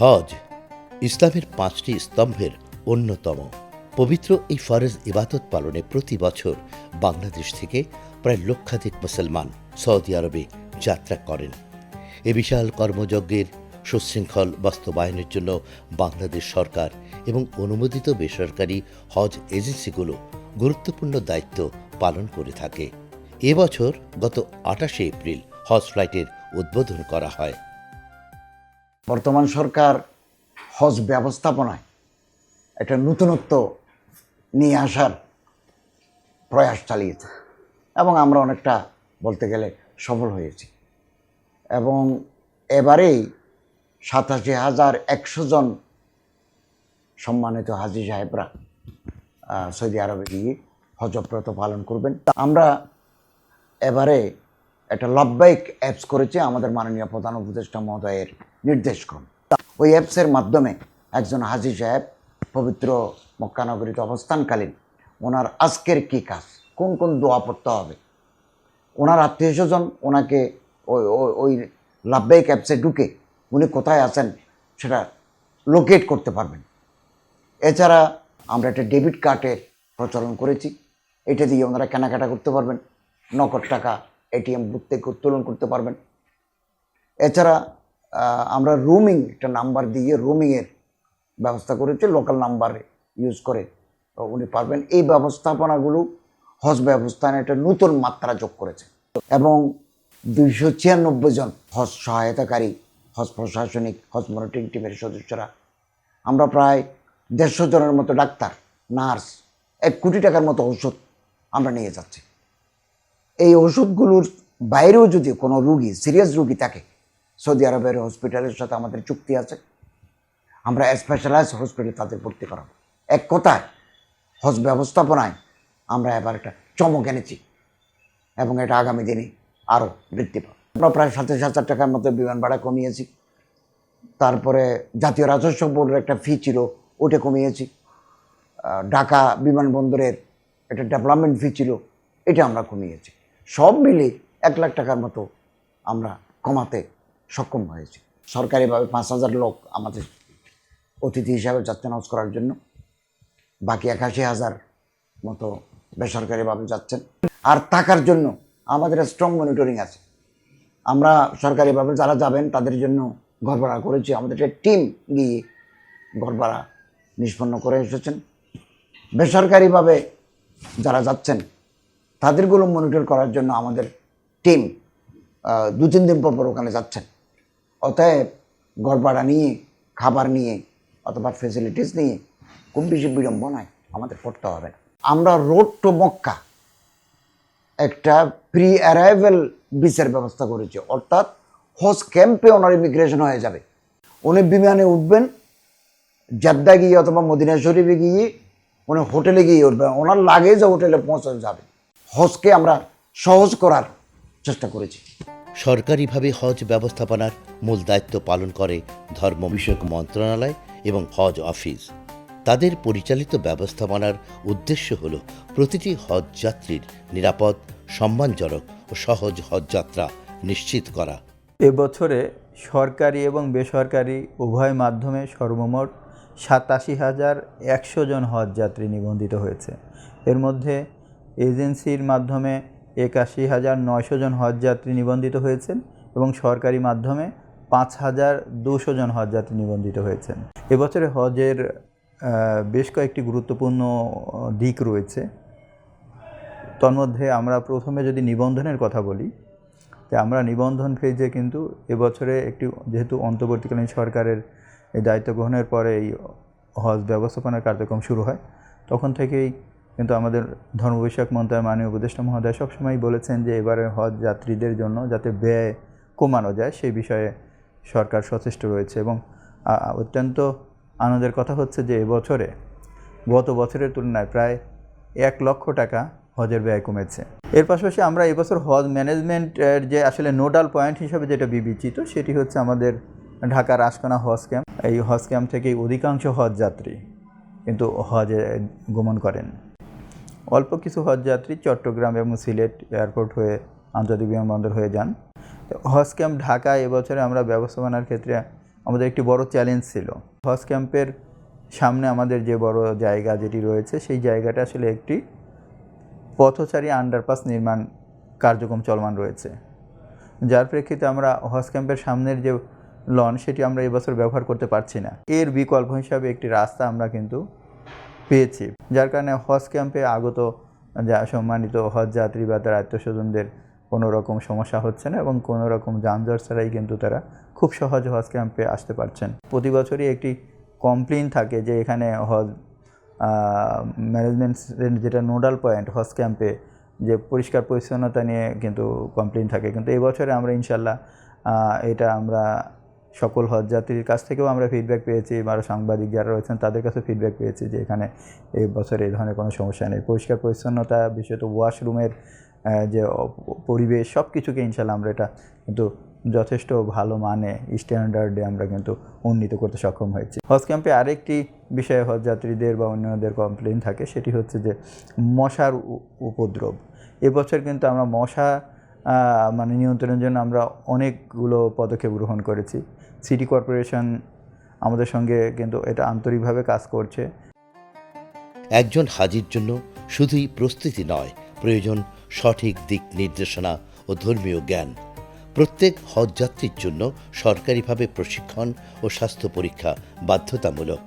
হজ ইসলামের পাঁচটি স্তম্ভের অন্যতম। পবিত্র এই ফরজ ইবাদত পালনে প্রতি বছর বাংলাদেশ থেকে প্রায় লক্ষাধিক মুসলমান সৌদি আরবে যাত্রা করেন। এ বিশাল কর্মযজ্ঞের সুশৃঙ্খল বাস্তবায়নের জন্য বাংলাদেশ সরকার এবং অনুমোদিত বেসরকারি হজ এজেন্সিগুলো গুরুত্বপূর্ণ দায়িত্ব পালন করে থাকে। এবছর গত আঠাশে এপ্রিল হজ ফ্লাইটের উদ্বোধন করা হয়। বর্তমান সরকার হজ ব্যবস্থাপনায় একটা নতুনত্ব নিয়ে আসার প্রয়াস চালিয়েছে এবং আমরা অনেকটা বলতে গেলে সফল হয়েছি। এবং এবারেই সাতাশি হাজার একশো জন সম্মানিত হাজি সাহেবরা সৌদি আরবে গিয়ে হজব্রত পালন করবেন। আমরা এবারে একটা লব্বাইক অ্যাপস করেছে আমাদের মাননীয় প্রধান উপদেষ্টা মহোদয়ের নির্দেশক্রম। ওই অ্যাপসের মাধ্যমে একজন হাজি সাহেব পবিত্র মক্কানগরীতে অবস্থানকালীন ওনার আজকের কী কাজ? কোন কোন দোয়া পড়তে হবে? ওনার আত্মীয় স্বজন ওনাকে ওই, ওই- লাভবাহিক অ্যাপসে ঢুকে উনি কোথায় আছেন সেটা লোকেট করতে পারবেন। এছাড়া আমরা একটা ডেবিট কার্ডের প্রচলন করেছি। এটা দিয়ে ওনারা কেনাকাটা করতে পারবেন। নগদ টাকা এটিএম বুথ থেকে উত্তোলন করতে পারবেন। এছাড়া আমরা রুমিং একটা নাম্বার দিয়ে রুমিংয়ের ব্যবস্থা করেছি লোকাল নাম্বারে ইউজ করে। উনি পারবেন। এই ব্যবস্থাপনাগুলো হজ ব্যবস্থানে একটা নতুন মাত্রা যোগ করেছে। এবং দুইশো ছিয়ানব্বই জন হজ সহায়তাকারী, হজ প্রশাসনিক, হজ মনিটরিং টিমের সদস্যরা। আমরা প্রায় দেড়শো জনের মতো ডাক্তার, নার্স, এক কোটি টাকার মতো ওষুধ আমরা নিয়ে যাচ্ছি। এই ওষুধগুলোর বাইরেও যদি কোনো রুগী সিরিয়াস রুগী থাকে, সৌদি আরবের হসপিটালের সাথে আমাদের চুক্তি আছে, আমরা স্পেশালাইজ হসপিটালে তাদের ভর্তি করাবো। এক কথায়, হজ ব্যবস্থাপনায় আমরা এবার একটা চমক এনেছি এবং এটা আগামী দিনে আরও বৃদ্ধি পাবে। আমরা প্রায় সাতাশ হাজার টাকার মতো বিমান ভাড়া কমিয়েছি। তারপরে জাতীয় রাজস্ব বোর্ডের একটা ফি ছিল, ওটা কমিয়েছি। ঢাকা বিমানবন্দরের একটা ডেভেলপমেন্ট ফি ছিল, এটা আমরা কমিয়েছি। সব মিলে এক লাখ টাকার মতো আমরা কমাতে সক্ষম হয়েছি। সরকারিভাবে পাঁচ হাজার লোক আমাদের অতিথি হিসাবে যাচ্ছেন হজ করার জন্য, বাকি একাশি হাজার মতো বেসরকারিভাবে যাচ্ছেন। আর থাকার জন্য আমাদের স্ট্রং মনিটরিং আছে। আমরা সরকারিভাবে যারা যাবেন, তাদের জন্য ঘর ভাড়া করেছি। আমাদের একটা টিম গিয়ে ঘর ভাড়া নিষ্পন্ন করে এসেছেন। বেসরকারিভাবে যারা যাচ্ছেন তাদেরগুলো মনিটর করার জন্য আমাদের টিম দু তিন দিন পর পর ওখানে যাচ্ছেন। অতএব ভাড়া নিয়ে, খাবার নিয়ে, অথবা ফেসিলিটিস নিয়ে খুব বেশি বিড়ম্বনায় আমাদের পড়তে হবে না। আমরা রোড টু মক্কা একটা প্রি অ্যারাইভেল ভিসার ব্যবস্থা করেছি, অর্থাৎ হজ ক্যাম্পে ওনার ইমিগ্রেশন হয়ে যাবে। উনি বিমানে উঠবেন, জাদ্দা গিয়ে অথবা মদিনা শরীফে গিয়ে, উনি হোটেলে গিয়ে উঠবেন, ওনার লাগেজ হোটেলে পৌঁছানো যাবে। হজকে আমরা সহজ করার চেষ্টা করেছি। সরকারিভাবে হজ ব্যবস্থাপনার মূল দায়িত্ব পালন করে ধর্ম বিষয়ক মন্ত্রণালয় এবং হজ অফিস। তাদের পরিচালিত ব্যবস্থাপনার উদ্দেশ্য হল প্রতিটি হজ যাত্রীর নিরাপদ সম্মানজনক ও সহজ হজযাত্রা নিশ্চিত করা। এবছরে সরকারি এবং বেসরকারি উভয় মাধ্যমে সর্বমোট সাতাশি হাজার একশো জন হজ যাত্রী নিবন্ধিত হয়েছে। এর মধ্যে এজেন্সির মাধ্যমে একাশি হাজার নয়শো জন হজযাত্রী নিবন্ধিত হয়েছেন এবং সরকারি মাধ্যমে পাঁচ হাজার দুশো জন হজযাত্রী নিবন্ধিত হয়েছেন। এবছরে হজের বেশ কয়েকটি গুরুত্বপূর্ণ দিক রয়েছে। তন্মধ্যে আমরা প্রথমে যদি নিবন্ধনের কথা বলি, তো আমরা নিবন্ধন ফেজে কিন্তু এবছরে একটি, যেহেতু অন্তর্বর্তীকালীন সরকারের এই দায়িত্ব গ্রহণের পরে এই হজ ব্যবস্থাপনার কার্যক্রম শুরু হয়, তখন থেকেই কিন্তু আমাদের ধর্ম বিষয়ক মন্ত্রণালয় মাননীয় উপদেষ্টা মহোদয় সবসময় বলেছেন যে এবারে হজ যাত্রীদের জন্য যাতে ব্যয় কমানো যায়, সেই বিষয়ে সরকার সচেষ্ট রয়েছে। এবং অত্যন্ত আনন্দের কথা হচ্ছে যে এবছরে, গত বছরের তুলনায় প্রায় এক লক্ষ টাকা হজের ব্যয় কমেছে। এর পাশাপাশি আমরা এবছর হজ ম্যানেজমেন্টের যে আসলে নোডাল পয়েন্ট হিসাবে যেটা বিবেচিত, সেটি হচ্ছে আমাদের ঢাকার আশকানা হজ ক্যাম্প। এই হজ ক্যাম্প থেকেই অধিকাংশ হজ যাত্রী কিন্তু হজে গমন করেন। অল্প কিছু হজ যাত্রী চট্টগ্রাম এবং সিলেট এয়ারপোর্ট হয়ে আন্তর্জাতিক বিমানবন্দর হয়ে যান। হজ ক্যাম্প ঢাকা এবছরে আমরা ব্যবস্থাপনার ক্ষেত্রে আমাদের একটি বড় চ্যালেঞ্জ ছিল। হজ ক্যাম্পের সামনে আমাদের যে বড় জায়গা যেটি রয়েছে, সেই জায়গাটা আসলে একটি পথচারী আন্ডারপাস নির্মাণ কার্যক্রম চলমান রয়েছে। যার প্রেক্ষিতে আমরা হজ ক্যাম্পের সামনের যে লন সেটি আমরা এবছর ব্যবহার করতে পারছি না। এর বিকল্প হিসাবে একটি রাস্তা আমরা কিন্তু পেয়েছি। যার কারণে হজ ক্যাম্পে আগত যা সম্মানিত হজ যাত্রী বা তার আত্মীয়স্বজনদের কোনো রকম সমস্যা হচ্ছে না এবং কোনো রকম যানজট ছাড়াই কিন্তু তারা খুব সহজে হজ ক্যাম্পে আসতে পারছেন। প্রতি বছরই একটি কমপ্লেন থাকে যে এখানে হজ ম্যানেজমেন্ট যেটা নোডাল পয়েন্ট হজ ক্যাম্পে যে পরিষ্কার পরিচ্ছন্নতা নিয়ে কিন্তু কমপ্লেন থাকে। কিন্তু এবছরে আমরা ইনশাল্লাহ এটা আমরা সকল হজযাত্রীর কাছ থেকেও আমরা ফিডব্যাক পেয়েছি। আরও সাংবাদিক যারা রয়েছেন, তাদের কাছে ফিডব্যাক পেয়েছি যে এখানে এই বছরে এই ধরনের কোনো সমস্যা নেই। পরিষ্কার পরিচ্ছন্নতা বিশেষত ওয়াশরুমের যে পরিবেশ সব কিছুকে ইনশাল্লাহ আমরা এটা কিন্তু যথেষ্ট ভালো মানে স্ট্যান্ডার্ডে আমরা কিন্তু উন্নীত করতে সক্ষম হয়েছি। হজ ক্যাম্পে আরেকটি বিষয়ে হজযাত্রীদের বা অন্যদের কমপ্লেন থাকে, সেটি হচ্ছে যে মশার উপদ্রব। এবছর কিন্তু আমরা মশা মানে নিয়ন্ত্রণের জন্য আমরা অনেকগুলো পদক্ষেপ গ্রহণ করেছি। সিটি কর্পোরেশন আমাদের সঙ্গে কিন্তু এটা আন্তরিকভাবে কাজ করছে। একজন হাজির জন্য শুধুই প্রস্তুতি নয়, প্রয়োজন সঠিক দিক নির্দেশনা ও ধর্মীয় জ্ঞান। প্রত্যেক হজযাত্রীর জন্য সরকারিভাবে প্রশিক্ষণ ও স্বাস্থ্য পরীক্ষা বাধ্যতামূলক।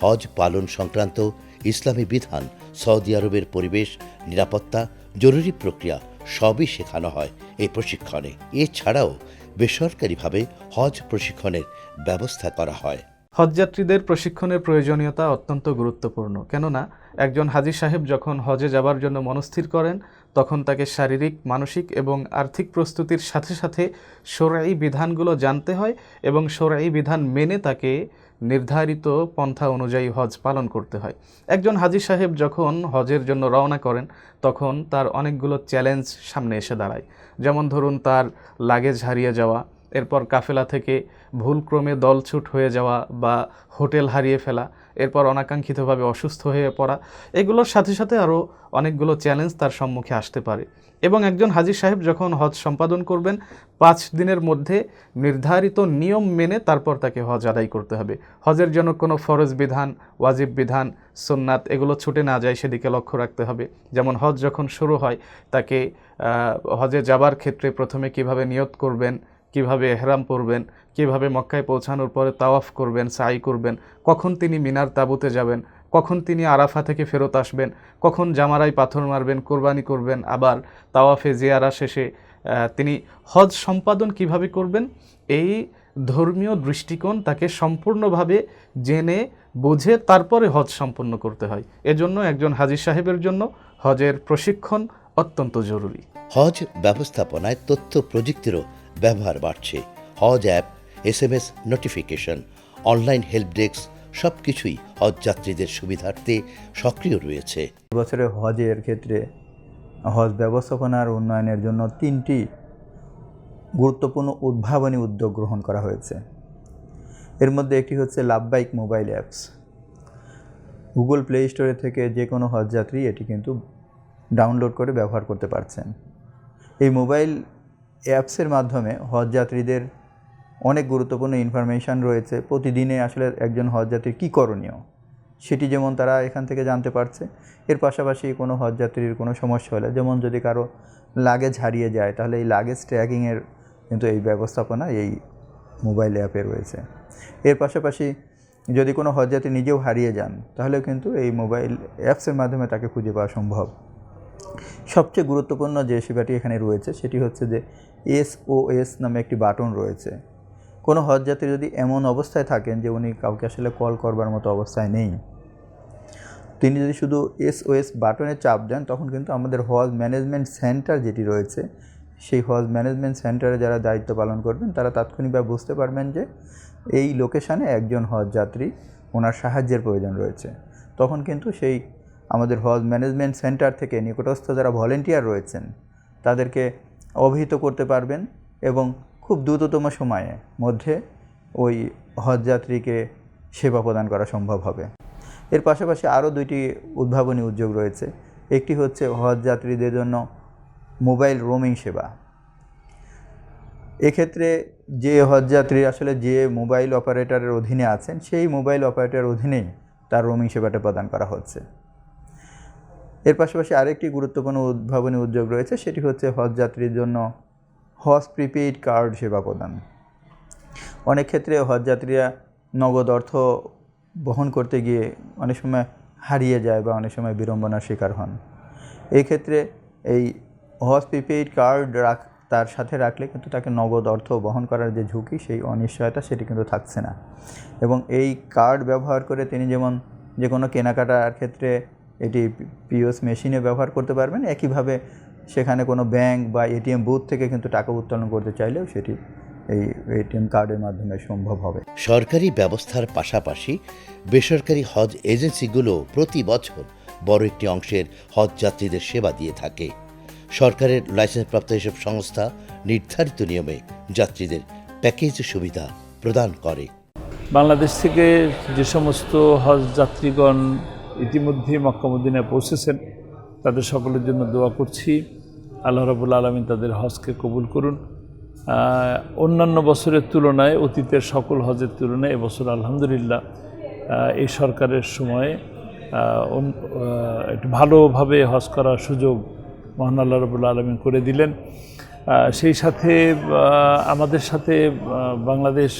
হজ পালন সংক্রান্ত ইসলামী বিধান সৌদি আরবের পরিবেশ, নিরাপত্তা, জরুরি প্রক্রিয়া সবই শেখানো হয় এই প্রশিক্ষণে। এছাড়াও বেসরকারিভাবে হজ প্রশিক্ষণের ব্যবস্থা করা হয়। হজযাত্রীদের প্রশিক্ষণের প্রয়োজনীয়তা অত্যন্ত গুরুত্বপূর্ণ। কেননা, একজন হাজি সাহেব যখন হজে যাবার জন্য মনস্থির করেন, তখন তাকে শারীরিক, মানসিক এবং আর্থিক প্রস্তুতির সাথে সাথে সোরাই বিধানগুলো জানতে হয় এবং সোরাই বিধান মেনে তাকে নির্ধারিত পন্থা অনুযায়ী হজ পালন করতে হয়। একজন হাজি সাহেব যখন হজের জন্য রওনা করেন, তখন তার অনেকগুলো চ্যালেঞ্জ সামনে এসে দাঁড়ায়। যেমন ধরুন, তার লাগেজ হারিয়ে যাওয়া, এরপর কাফেলা থেকে ভুলক্রমে দলছুট হয়ে যাওয়া বা হোটেল হারিয়ে ফেলা এরপর অনাকাঙ্ক্ষিতভাবে অসুস্থ হয়ে পড়া, এগুলোর সাথে সাথে আরও অনেকগুলো চ্যালেঞ্জ তার সম্মুখে আসতে পারে। এবং একজন হাজির সাহেব যখন হজ সম্পাদন করবেন, পাঁচ দিনের মধ্যে নির্ধারিত নিয়ম মেনে তারপর তাকে হজ আদায় করতে হবে। হজের জন্য কোনো ফরজ বিধান, ওয়াজিব বিধান, সুন্নাত এগুলো ছুটে না যায় সেদিকে লক্ষ্য রাখতে হবে। যেমন হজ যখন শুরু হয়, তাকে হজে যাবার ক্ষেত্রে প্রথমে কীভাবে নিয়ত করবেন, কীভাবে এহরাম পরবেন কীভাবে মক্কায় পৌঁছানোর পরে তাওয়াফ করবেন, সাই করবেন, কখন তিনি মিনার তাঁবুতে যাবেন, কখন তিনি আরাফা থেকে ফেরত আসবেন, কখন জামারায় পাথর মারবেন, কোরবানি করবেন, আবার তাওয়াফে জিয়ারা শেষে তিনি হজ সম্পাদন কীভাবে করবেন? এই ধর্মীয় দৃষ্টিকোণ তাকে সম্পূর্ণভাবে জেনে, বুঝে তারপরে হজ সম্পন্ন করতে হয়। এজন্য একজন হাজির সাহেবের জন্য হজের প্রশিক্ষণ অত্যন্ত জরুরি। হজ ব্যবস্থাপনায় তথ্য প্রযুক্তিরও ব্যবহার বাড়ছে। হজ app S M S notification, online help desk সব কিছুই হজ যাত্রীদের সুবিধার্থে সক্রিয় রয়েছে। বছরে হজের ক্ষেত্রে হজ ব্যবস্থাপনার উন্নয়নের জন্য তিনটি গুরুত্বপূর্ণ উদ্ভাবনী উদ্যোগ গ্রহণ করা হয়েছে। এর মধ্যে একটি হচ্ছে love bike mobile apps. Google Play স্টোরে থেকে যে কোনো হজযাত্রী এটি কিন্তু ডাউনলোড করে ব্যবহার করতে পারছেন। এই মোবাইল অ্যাপসের মাধ্যমে হজযাত্রীদের অনেক গুরুত্বপূর্ণ ইনফরমেশান রয়েছে। প্রতিদিনে আসলে একজন হজযাত্রীর কী করণীয়? সেটি যেমন তারা এখান থেকে জানতে পারছে, এর পাশাপাশি কোনো হজযাত্রীর কোনো সমস্যা হলে, যেমন যদি কারও লাগেজ হারিয়ে যায়, তাহলে এই লাগেজ ট্র্যাকিংয়ের কিন্তু এই ব্যবস্থাপনা এই মোবাইল অ্যাপে রয়েছে। এর পাশাপাশি যদি কোনো হজযাত্রী নিজেও হারিয়ে যান, তাহলেও কিন্তু এই মোবাইল অ্যাপসের মাধ্যমে তাকে খুঁজে পাওয়া সম্ভব। সবচেয়ে গুরুত্বপূর্ণ যে সেবাটি এখানে রয়েছে, সেটি হচ্ছে যে এসওএস নামে একটি বাটন রয়েছে। কোনো হজযাত্রী যদি এমন অবস্থায় থাকেন যে উনি কাউকে আসলে কল করবার মতো অবস্থায় নেই। তিনি যদি শুধু এসওএস বাটনে চাপ দেন, তখন কিন্তু আমাদের হজ ম্যানেজমেন্ট সেন্টার যেটি রয়েছে, সেই হজ ম্যানেজমেন্ট সেন্টারে যারা দায়িত্ব পালন করবেন, তারা তাৎক্ষণিকভাবে বুঝতে পারবেন যে এই লোকেশানে একজন হজ যাত্রী ওনার সাহায্যের প্রয়োজন রয়েছে। তখন কিন্তু সেই আমাদের হজ ম্যানেজমেন্ট সেন্টার থেকে নিকটস্থ যারা ভলেন্টিয়ার রয়েছেন, তাদেরকে অভিহিত করতে পারবেন এবং খুব দ্রুততম সময়ে মধ্যে ওই হজযাত্রীকে সেবা প্রদান করা সম্ভব হবে। এর পাশাপাশি আরও দুইটি উদ্ভাবনী উদ্যোগ রয়েছে। একটি হচ্ছে হজ যাত্রীদের জন্য মোবাইল রোমিং সেবা। এক্ষেত্রে যে হজযাত্রী আসলে যে মোবাইল অপারেটরের অধীনে আছেন, সেই মোবাইল অপারেটরের অধীনেই তার রোমিং সেবাটা প্রদান করা হচ্ছে। এর পাশাপাশি আরেকটি গুরুত্বপূর্ণ উদ্ভাবনী উদ্যোগ রয়েছে, সেটি হচ্ছে হজযাত্রীর জন্য হজ প্রিপেইড কার্ড সেবা প্রদান। অনেক ক্ষেত্রে হজযাত্রীরা নগদ অর্থ বহন করতে গিয়ে অনেক সময় হারিয়ে যায় বা অনেক সময় বিড়ম্বনার শিকার হন। এই ক্ষেত্রে এই হজ প্রিপেইড কার্ড রাখ, তার সাথে রাখলে কিন্তু তাকে নগদ অর্থ বহন করার যে ঝুঁকি, সেই অনিশ্চয়তা সেটি কিন্তু থাকছে না। এবং এই কার্ড ব্যবহার করে তিনি যেমন যে কোনো কেনাকাটার ক্ষেত্রে এটি পিওস মেশিনে ব্যবহার করতে পারবেন, একইভাবে সেখানে কোনো ব্যাংক বা এটিএম বুথ থেকে কিন্তু টাকা উত্তোলন করতে চাইলেও সেটি এই এটিএম কার্ডের মাধ্যমে সম্ভব হবে। সরকারি ব্যবস্থার পাশাপাশি বেসরকারি হজ এজেন্সিগুলো প্রতি বছর বড় একটি অংশের হজ যাত্রীদের সেবা দিয়ে থাকে। সরকারের লাইসেন্সপ্রাপ্ত এসব সংস্থা নির্ধারিত নিয়মে যাত্রীদের প্যাকেজ সুবিধা প্রদান করে। বাংলাদেশ থেকে যে সমস্ত হজ যাত্রীগণ ইতিমধ্যে মক্কামুদ্দিনায় পৌঁছেছেন তাদের সকলের জন্য দোয়া করছি। আল্লাহ রাবুল আলমিন তাদের হজকে কবুল করুন। অন্যান্য বছরের তুলনায়, অতীতের সকল হজের তুলনায় এবছর আলহামদুলিল্লাহ এই সরকারের সময়ে একটু ভালোভাবে হজ করার সুযোগ মহান আল্লাহ রবুল্লা আলমিন করে দিলেন। সেই সাথে আমাদের সাথে বাংলাদেশ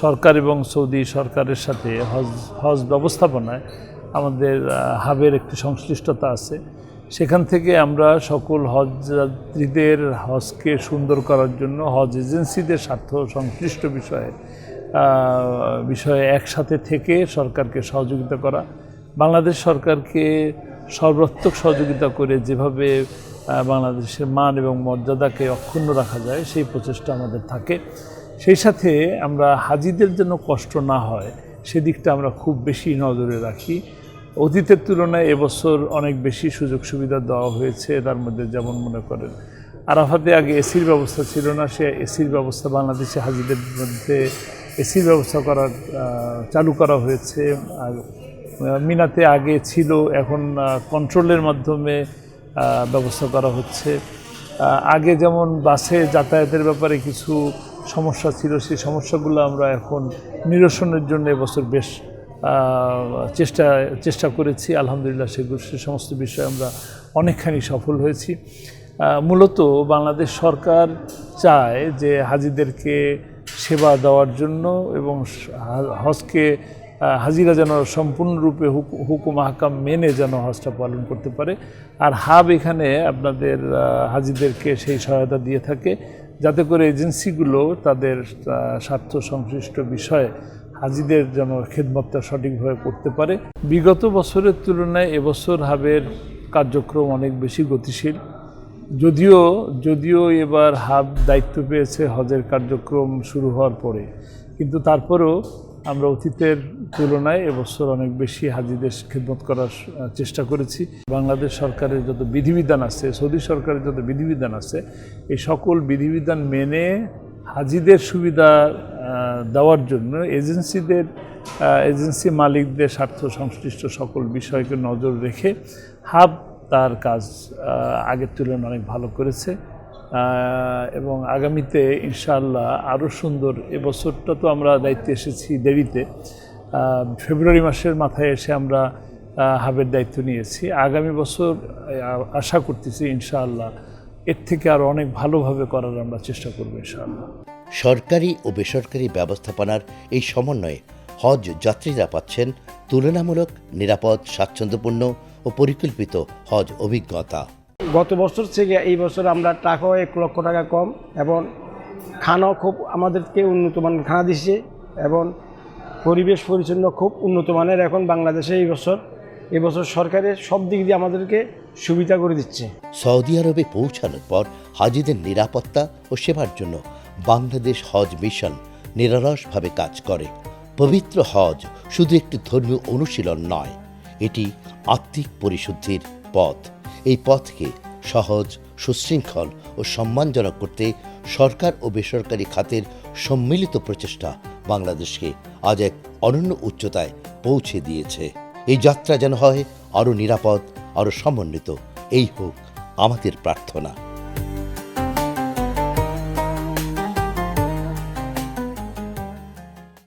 সরকার এবং সৌদি সরকারের সাথে হজ হজ ব্যবস্থাপনায় আমাদের হাবের একটি সংশ্লিষ্টতা আছে। সেখান থেকে আমরা সকল হজ যাত্রীদের হজকে সুন্দর করার জন্য, হজ এজেন্সিদের স্বার্থ সংশ্লিষ্ট বিষয়ে বিষয়ে একসাথে থেকে সরকারকে সহযোগিতা করা। বাংলাদেশ সরকারকে সর্বাত্মক সহযোগিতা করে যেভাবে বাংলাদেশের মান এবং মর্যাদাকে অক্ষুণ্ণ রাখা যায়, সেই প্রচেষ্টা আমাদের থাকে। সেই সাথে আমরা হাজিদের জন্য কষ্ট না হয়, সেদিকটা আমরা খুব বেশি নজরে রাখি। অতীতের তুলনায় এবছর অনেক বেশি সুযোগ সুবিধা দেওয়া হয়েছে, তার মধ্যে যেমন মনে করেন, আরাফাতে আগে এসির ব্যবস্থা ছিল না, সে এসির ব্যবস্থা বাংলাদেশে হাজিদের মধ্যে এসির ব্যবস্থা করার চালু করা হয়েছে। আর মিনাতে আগে ছিল, এখন কন্ট্রোলের মাধ্যমে ব্যবস্থা করা হচ্ছে। আগে যেমন বাসে যাতায়াতের ব্যাপারে কিছু সমস্যা ছিল, সেই সমস্যাগুলো আমরা এখন নিরসনের জন্য এবছর বেশ চেষ্টা চেষ্টা করেছি, আলহামদুলিল্লাহ সেগুলো সে সমস্ত বিষয়ে আমরা অনেকখানি সফল হয়েছি। মূলত বাংলাদেশ সরকার চায় যে হাজিদেরকে সেবা দেওয়ার জন্য এবং হজকে হাজিরা যেন সম্পূর্ণরূপে হুক- হুকুম হাকাম মেনে যেন হজটা পালন করতে পারে। আর হাব এখানে আপনাদের হাজিদেরকে সেই সহায়তা দিয়ে থাকে, যাতে করে এজেন্সিগুলো তাদের স্বার্থ সংশ্লিষ্ট বিষয়ে হাজিদের যেন খেদমতটা সঠিকভাবে করতে পারে। বিগত বছরের তুলনায় এবছর হাবের কার্যক্রম অনেক বেশি গতিশীল। যদিও যদিও এবার হাব দায়িত্ব পেয়েছে হজের কার্যক্রম শুরু হওয়ার পরে। কিন্তু তারপরেও আমরা অতীতের তুলনায় এবছর অনেক বেশি হাজিদের খেদমত করার চেষ্টা করেছি। বাংলাদেশ সরকারের যত বিধিবিধান আছে, সৌদি সরকারের যত বিধিবিধান আছে, এই সকল বিধিবিধান মেনে হাজিদের সুবিধা দেওয়ার জন্য এজেন্সিদের এজেন্সি মালিকদের স্বার্থ সংশ্লিষ্ট সকল বিষয়কে নজর রেখে হাব তার কাজ আগের তুলনায় অনেক ভালো করেছে। এবং আগামীতে ইনশাআল্লাহ আরও সুন্দর এবছরটা তো আমরা দায়িত্বে এসেছি দেরিতে। ফেব্রুয়ারি মাসের মাথায় এসে আমরা হাবের দায়িত্ব নিয়েছি। আগামী বছর আশা করতেছি ইনশাআল্লাহ এর থেকে আরও অনেক ভালোভাবে করার আমরা চেষ্টা করব ইনশাআল্লাহ। সরকারি ও বেসরকারি ব্যবস্থাপনার এই সমন্বয়ে হজ যাত্রীরা পাচ্ছেন তুলনামূলক নিরাপদ স্বাচ্ছন্দ্যপূর্ণ ও পরিকল্পিত হজ অভিজ্ঞতা। গত বছর থেকে এই বছর আমরা টাকাও এক লক্ষ টাকা কম এবং খানাও খুব আমাদেরকে উন্নত মানের খানা দিচ্ছে এবং পরিবেশ পরিচ্ছন্ন খুব উন্নত মানের এখন বাংলাদেশে এই বছর এই বছর সরকারের সব দিক দিয়ে আমাদেরকে সুবিধা করে দিচ্ছে। সৌদি আরবে পৌঁছানোর পর হাজিদের নিরাপত্তা ও সেবার জন্য বাংলাদেশ হজ মিশন নিরলসভাবে কাজ করে। পবিত্র হজ শুধু একটি ধর্মীয় অনুশীলন নয়, এটি আত্মিক পরিশুদ্ধির পথ। এই পথকে সহজ, সুশৃঙ্খল ও সম্মানজনক করতে সরকার ও বেসরকারি খাতের সম্মিলিত প্রচেষ্টা বাংলাদেশকে আজ এক অনন্য উচ্চতায় পৌঁছে দিয়েছে। এই যাত্রা যেন হয় আরও নিরাপদ আরও সমন্বিত। এই হোক আমাদের প্রার্থনা।